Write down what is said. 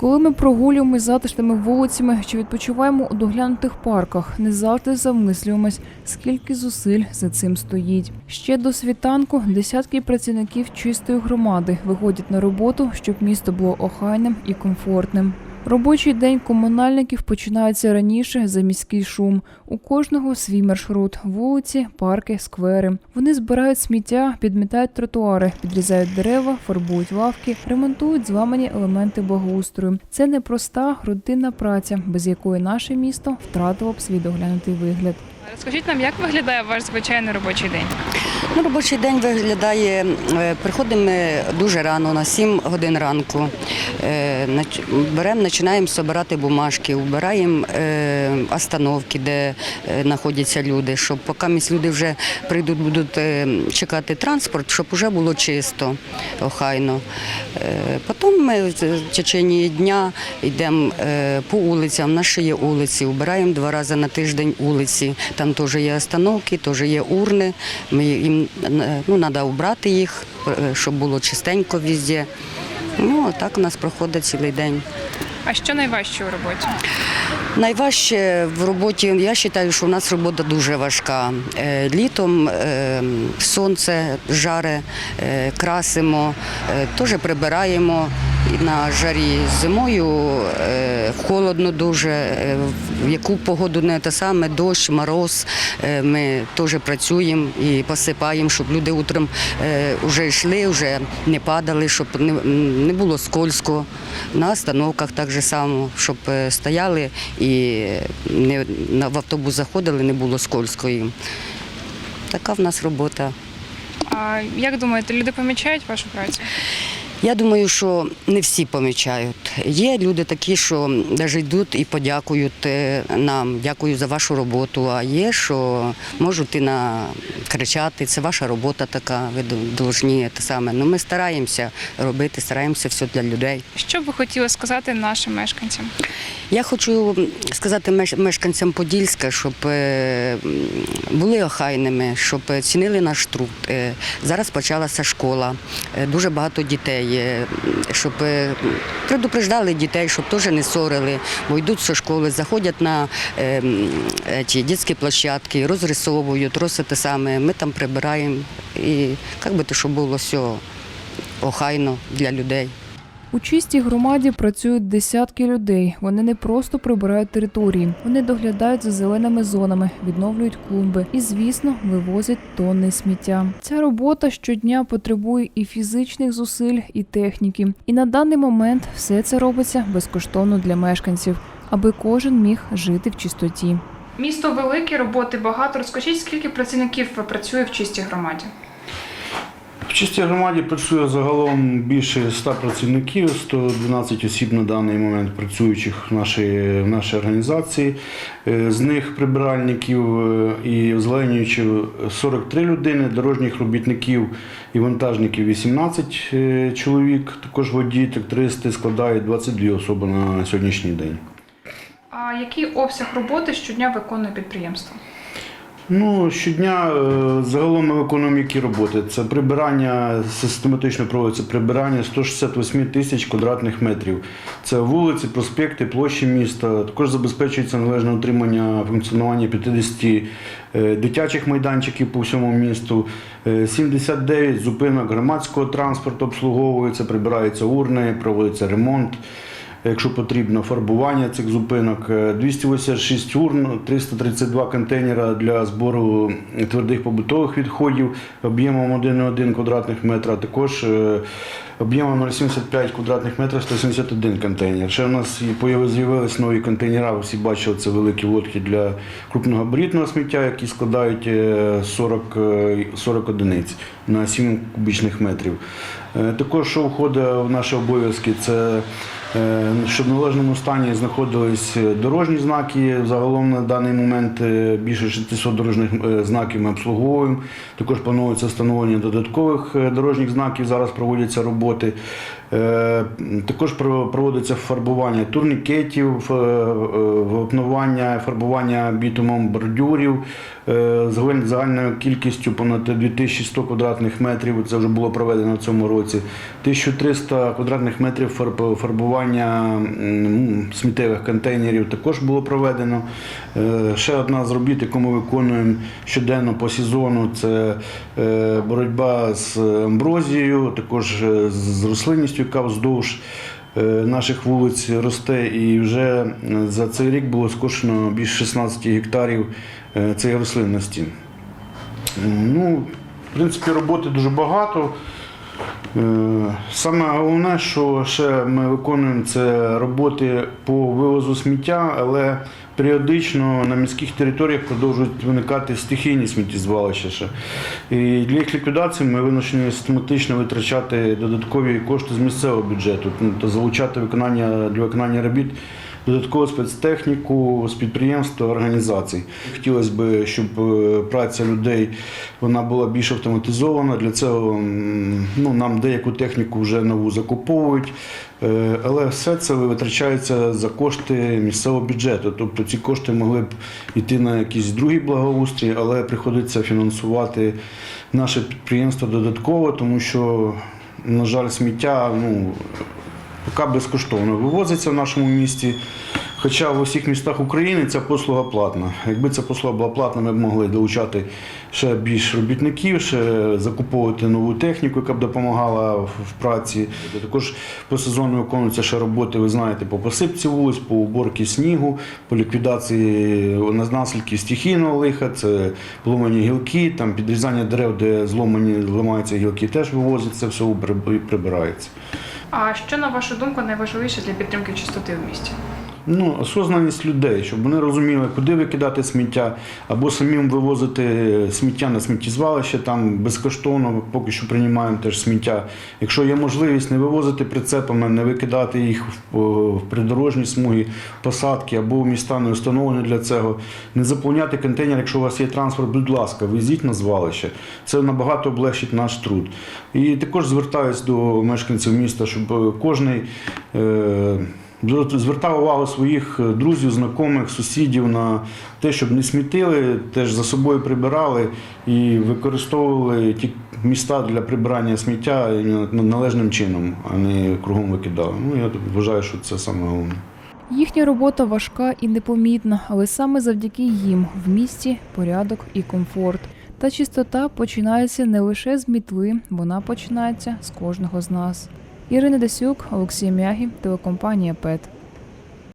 Коли ми прогулюємось затишними вулицями чи відпочиваємо у доглянутих парках, не завжди замислюємось, скільки зусиль за цим стоїть. Ще до світанку десятки працівників чистої громади виходять на роботу, щоб місто було охайним і комфортним. Робочий день комунальників починається раніше за міський шум. У кожного свій маршрут: вулиці, парки, сквери. Вони збирають сміття, підмітають тротуари, підрізають дерева, фарбують лавки, ремонтують зламані елементи благоустрою. Це непроста рутинна праця, без якої наше місто втратило б свій доглянутий вигляд. Розкажіть нам, як виглядає ваш звичайний робочий день? Ну, робочий день виглядає, е, приходимо дуже рано, на 7 годин ранку. Е, Беремо, починаємо збирати бумажки, вбираємо е, остановки, де знаходяться люди, щоб поки люди вже прийдуть, будуть чекати транспорт, щоб вже було чисто, охайно. Потім ми в течение дня йдемо по вулицям, в нас ще є вулиці, вбираємо два рази на тиждень вулиці. Там теж є остановки, теж є урни. Ми їм е, ну, треба вбрати їх, е, щоб було чистенько везде. Ну, так у нас проходить цілий день. А що найважче у роботі? Найважче в роботі, я вважаю, що у нас робота дуже важка. Е, Літом сонце жаре, красимо, теж прибираємо на жарі. Зимою е, холодно дуже, е, в яку погоду не те саме, дощ, мороз. е, Ми теж працюємо і посипаємо, щоб люди утром вже йшли, вже не падали, щоб не, було скользко. На остановках так же само, щоб стояли і не, в автобус заходили, не було скользко їм. Така в нас робота. А як думаєте, люди помічають вашу працю? Я думаю, що не всі помічають. Є люди такі, що навіть йдуть і подякують е, нам, дякую за вашу роботу. А є, що можуть і на кричати, це ваша робота така, ви повинні те саме. Ну ми стараємося робити, стараємося все для людей. Що б ви хотіли сказати нашим мешканцям? Я хочу сказати мешканцям Подільська, щоб е, були охайними, щоб цінили наш труд. Е, Зараз почалася школа, дуже багато дітей, е, щоб е, предупреждали дітей, щоб теж не ссорили, бо йдуть зі школи, заходять на е, е, ті дитячі площадки, розрисовують, роси те саме. Ми там прибираємо і як би то, щоб було все охайно для людей. У чистій громаді працюють десятки людей. Вони не просто прибирають території, вони доглядають за зеленими зонами, відновлюють клумби і, звісно, вивозять тонни сміття. Ця робота щодня потребує і фізичних зусиль, і техніки. І на даний момент все це робиться безкоштовно для мешканців, аби кожен міг жити в чистоті. Місто велике, роботи багато. Розкажіть, скільки працівників працює в чистій громаді? В чистій громаді працює загалом більше 100 працівників, 112 осіб на даний момент працюючих в нашій, в нашій організації. Е, З них прибиральників е, і озеленюючих 43 людини, дорожніх робітників і вантажників 18 е, чоловік, також водії, трактористи складають 22 особи на сьогоднішній день. А який обсяг роботи щодня виконує підприємство? Ну, щодня е, загалом ми виконуємо які роботи. Це прибирання, систематично проводиться прибирання 168 тисяч квадратних метрів. Це вулиці, проспекти, площі міста. Також забезпечується належне утримання функціонування 50 е, дитячих майданчиків по всьому місту. Е, 79 зупинок громадського транспорту обслуговується, прибираються урни, проводиться ремонт якщо потрібно, фарбування цих зупинок, Е, 286 урн, 332 контейнера для збору твердих побутових відходів об'ємом 1,1 квадратних метра, також е, об'ємом 0,75 квадратних метрів 171 контейнер. Ще у нас з'явились нові контейнери, ви всі бачили, це великі лодки для крупногабаритного сміття, які складають е, 40, е, 40 одиниць на 7 кубічних метрів. Е, Також, що входить в наші обов'язки, це е, щоб в належному стані знаходились дорожні знаки. Загалом на даний момент е, більше 600 дорожніх е, знаків ми обслуговуємо. Також планується встановлення додаткових е, дорожніх знаків. Зараз проводяться роботи. Е, Також проводиться фарбування турнікетів, е, е, вапнування, фарбування бітумом бордюрів загаль- загальною кількістю понад 2100 квадратних метрів. Це вже було проведено в цьому році. 1300 квадратних метрів фарбування сміттєвих контейнерів також було проведено. Ще одна з робіт, яку ми виконуємо щоденно по сезону, це боротьба з амброзією, також з рослинністю, яка вздовж е, наших вулиць росте. І вже е, за цей рік було скошено більше 16 гектарів е, цієї рослинності. Ну, в принципі, роботи дуже багато. Саме головне, що ще ми виконуємо, це роботи по вивозу сміття, але періодично на міських територіях продовжують виникати стихійні сміттєзвалища. І для їх ліквідації ми вимушені систематично витрачати додаткові кошти з місцевого бюджету, тобто залучати виконання для виконання робіт додаткову спецтехніку з підприємств та організацій. Хотілося б, щоб е, праця людей вона була більш автоматизована. Для цього ну, нам деяку техніку вже нову закуповують. Е, Але все це витрачається за кошти місцевого бюджету. Тобто ці кошти могли б йти на якісь другі благоустрій, але приходиться фінансувати наше підприємство додатково, тому що, на жаль, сміття ну, поки безкоштовно вивозиться в нашому місті. Хоча в усіх містах України ця послуга платна. Якби ця послуга була платна, ми б могли долучати ще більш робітників, ще закуповувати нову техніку, яка б допомагала в праці. Також по сезону виконуються ще роботи, ви знаєте, по посипці вулиць, по уборці снігу, по ліквідації наслідків стихійного лиха, це поломані гілки, там підрізання дерев, де зломані зламаються гілки, теж вивозиться, все прибирається. А що на вашу думку найважливіше для підтримки чистоти в місті? Ну, осознаність людей, щоб вони розуміли, куди викидати сміття, або самим вивозити сміття на сміттєзвалище, там безкоштовно поки що приймаємо теж сміття. Якщо є можливість не вивозити прицепами, не викидати їх в, в придорожні смуги, посадки або в міста не установлені для цього, не заповняти контейнер, якщо у вас є транспорт, будь ласка, везіть на звалище. Це набагато облегчить наш труд. І також звертаюся до мешканців міста, щоб кожний. Е, Звертав увагу своїх друзів, знайомих, сусідів на те, щоб не смітили, теж за собою прибирали і використовували ті міста для прибирання сміття належним чином, а не кругом викидали. Ну я вважаю, що це саме головне. Їхня робота важка і непомітна, але саме завдяки їм в місті порядок і комфорт. Та чистота починається не лише з мітли, вона починається з кожного з нас. Ірина Десюк, Олексій Мягі, телекомпанія ПЕТ.